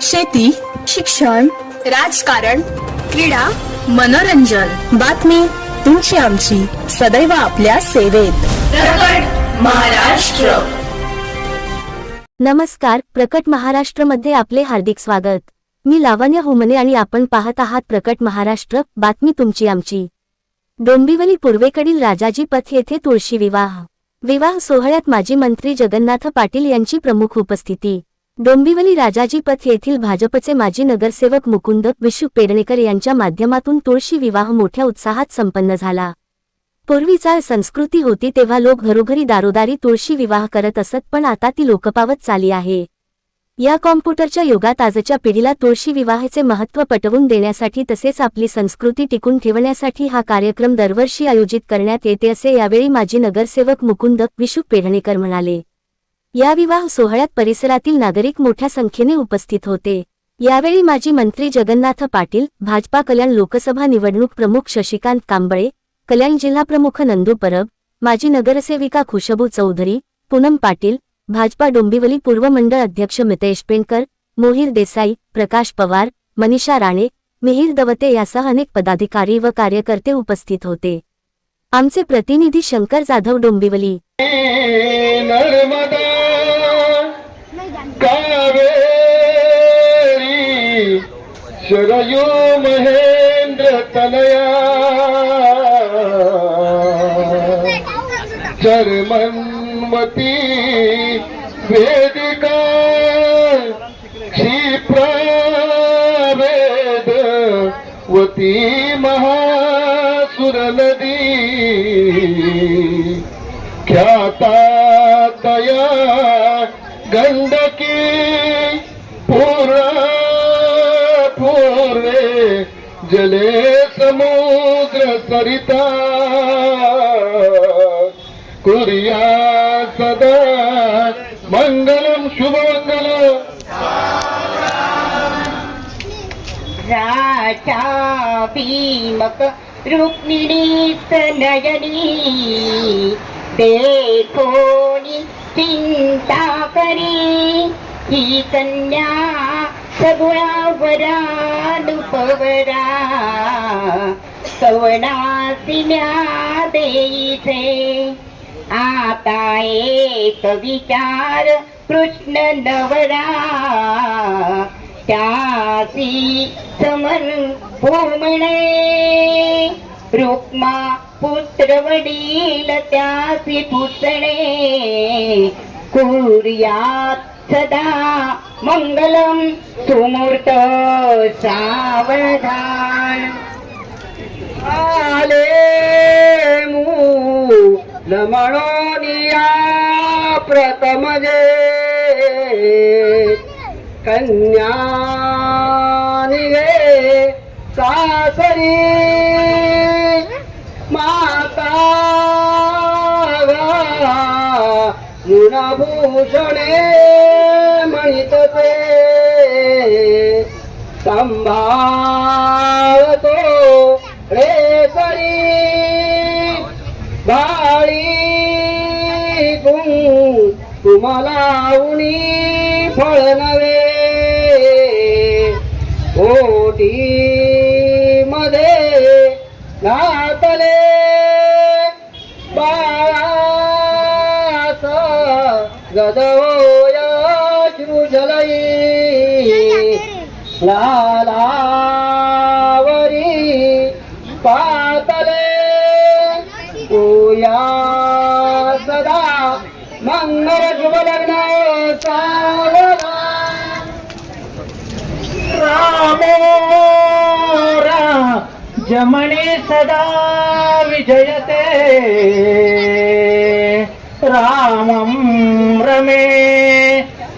शेती शिक्षण राजकारण क्रीडा मनोरंजन. बातमी तुमची आमची. सदैव आपल्या सेवेत. महाराष्ट्र. नमस्कार प्रकट महाराष्ट्रमध्ये आपले हार्दिक स्वागत. मी लावण्य हुमने आणि आपण पाहत आहात प्रकट महाराष्ट्र बातमी तुमची आमची. डोंबिवली पूर्वेकडील राजाजी पथ येथे तुळशी विवाह. विवाह सोहळ्यात माजी मंत्री जगन्नाथ पाटील यांची प्रमुख उपस्थिती. डोंबिवली राजाजी पथ येथील भाजपचे माजी नगरसेवक मुकुंद विशू पेडणेकर यांच्या माध्यमातून तुळशी विवाह मोठ्या उत्साहात संपन्न झाला. पूर्वीचा संस्कृती होती तेव्हा लोक घरोघरी दारोदारी तुळशी विवाह करत असत पण आता ती लोकपावत चाली आहे. या कॉम्प्युटरच्या युगात आजच्या पिढीला तुळशी विवाहाचे महत्त्व पटवून देण्यासाठी तसेच आपली संस्कृती टिकून ठेवण्यासाठी हा कार्यक्रम दरवर्षी आयोजित करण्यात येते असे यावेळी माजी नगरसेवक मुकुंद विशू पेढणेकर म्हणाले. या विवाह सोहळ्यात परिसरातील नागरिक मोठ्या संख्येने उपस्थित होते. यावेळी माजी मंत्री जगन्नाथ पाटील भाजपा कल्याण लोकसभा निवडणूक प्रमुख शशिकांत कांबळे कल्याण जिल्हाप्रमुख नंदू परब माजी नगरसेविका खुशबू चौधरी पूनम पाटील भाजपा डोंबिवली पूर्व मंडळ अध्यक्ष मितेश पेंडकर मोहिर देसाई प्रकाश पवार मनीषा राणे मिहिर दवते यासह अनेक पदाधिकारी व कार्यकर्ते उपस्थित होते. आमचे प्रतिनिधी शंकर जाधव डोंबिवली. शरयू महेंद्र तनया चर्मन्वती वेदिका क्षिप्रावेद वती महासुर नदी ख्याता तया गंडकी जले समुद्र सरिता कुरिया सदा मंगलम शुभमंगल राजा भीमक रुक्मिणीच नयनी कोणी चिंता करी ही कन्या सगुणा वरानुपवरा सवनासिन्या देईचे. आता एक विचार कृष्ण नवरा. त्यासी समर म्हणे रुक्मा पुत्र वडील त्यासी पुतणे कुर्यात सदा मंगलम सुमूर्त सावधान। आले मूल म्हणून प्रथम जे कन्या निवे सासरी। माता गुणभूषणे म्हणितसे संभावतो रे सरी भाळी गुण तुम्हाला उणी फळ नवे ओटी मध्ये घातले बाळास गदव. लालावरी पातले. पूया सदा मंगल शुभ लग्न सावला जमणे सदा विजयते. रामं रमे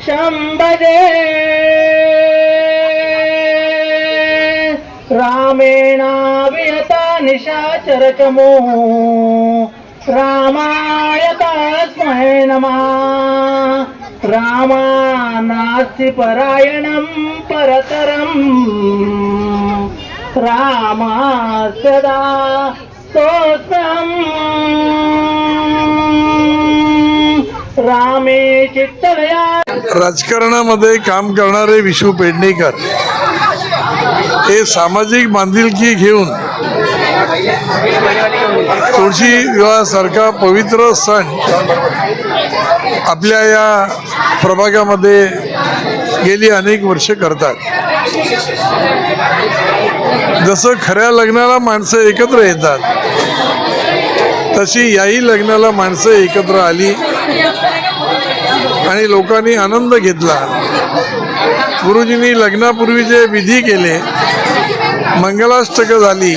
शंभजे. चरचमो रामाय तस्मै नमः। रामा नास्ति परायणं परतरम् रामा सदा स्तोत्रम्। रामे चित्तलया। राजकारणामध्ये काम करणारे विशू पेडणेकर हे सामाजिक बांधिलकी घेऊन तुळशी विवाहासारखा पवित्र सण आपल्या या प्रभागामध्ये गेली अनेक वर्ष करतात. जसं खऱ्या लग्नाला माणसं एकत्र येतात तशी याही लग्नाला माणसं एकत्र आली आणि लोकांनी आनंद घेतला. गुरुजींनी लग्नापूर्वी जे विधी केले मंगलाष्टकं झाली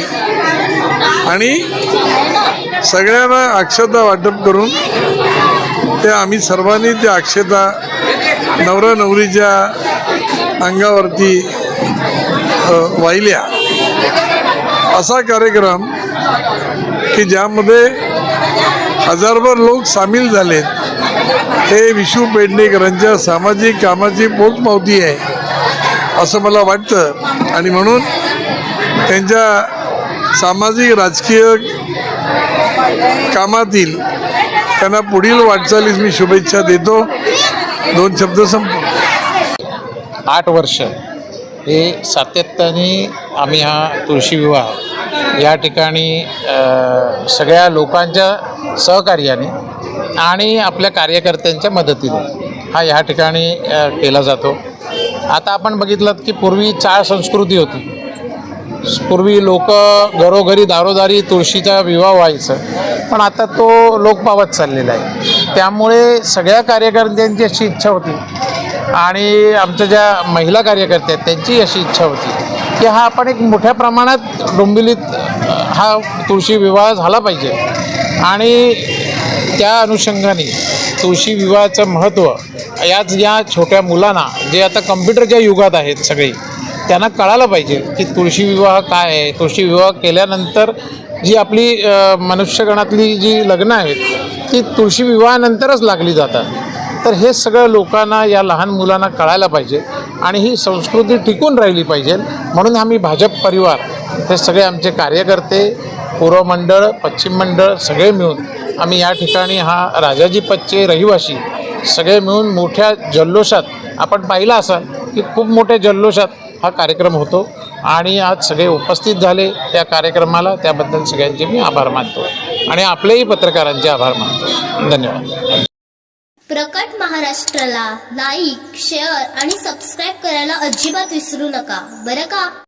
आणि सगळ्यांना अक्षता वाटप करून ते आम्ही सर्वांनी त्या अक्षता नवरा नवरीच्या अंगावरती वाहिल्या. असा कार्यक्रम की ज्यामध्ये हजारभर लोक सामील झालेत. हे विशू पेडणेकरांच्या सामाजिक कामाची पोचपावती आहे असं मला वाटतं. आणि म्हणून त्यांच्या सामाजिक राजकीय कामातील त्यांना पुढील वाटचालीस मी शुभेच्छा देतो. दोन शब्द संप आठ वर्ष. हे सातत्याने आम्ही हा तुळशी विवाह या ठिकाणी सगळ्या लोकांच्या सहकार्याने आणि आपल्या कार्यकर्त्यांच्या मदतीने हा या ठिकाणी केला जातो. आता आपण बघितलं की पूर्वी चाळ संस्कृती होती. पूर्वी लोक घरोघरी दारोदारी तुळशीचा विवाह व्हायचं पण आता तो लोक पावत चाललेला आहे. त्यामुळे सगळ्या कार्यकर्त्यांची अशी इच्छा होती आणि आमच्या ज्या महिला कार्यकर्त्या आहेत त्यांची अशी इच्छा होती की हा आपण एक मोठ्या प्रमाणात डोंबिवलीत हा तुळशी विवाह झाला पाहिजे. आणि त्या अनुषंगाने तुळशी विवाहाचं महत्त्व याच या छोट्या मुलांना जे आता कम्प्युटरच्या युगात आहेत सगळे त्यांना कळालं पाहिजे की तुळशी विवाह काय आहे. तुळशी विवाह केल्यानंतर जी आपली मनुष्यगणातली जी लग्न आहेत ती तुळशी विवाहानंतरच लागली जातात. तर हे सगळं लोकांना या लहान मुलांना कळायला पाहिजे आणि ही संस्कृती टिकून राहिली पाहिजे. म्हणून आम्ही भाजप परिवार हे सगळे आमचे कार्यकर्ते पूर्व मंडळ पश्चिम मंडळ सगळे मिळून आम्ही या ठिकाणी हा राजाजी पच्चे रहिवासी सगळे मिळून मोठ्या जल्लोषात आपण पाहिलं असाल की खूप मोठ्या जल्लोषात हा कार्यक्रम होतो आणि आज सगळे उपस्थित झाले त्या कार्यक्रमाला. त्याबद्दल सगळ्यांचे मी आभार मानतो आणि आपलेही पत्रकारांचे आभार मानतो. धन्यवाद. प्रकट महाराष्ट्राला लाईक शेअर आणि सबस्क्राईब करायला अजिबात विसरू नका. बरं का?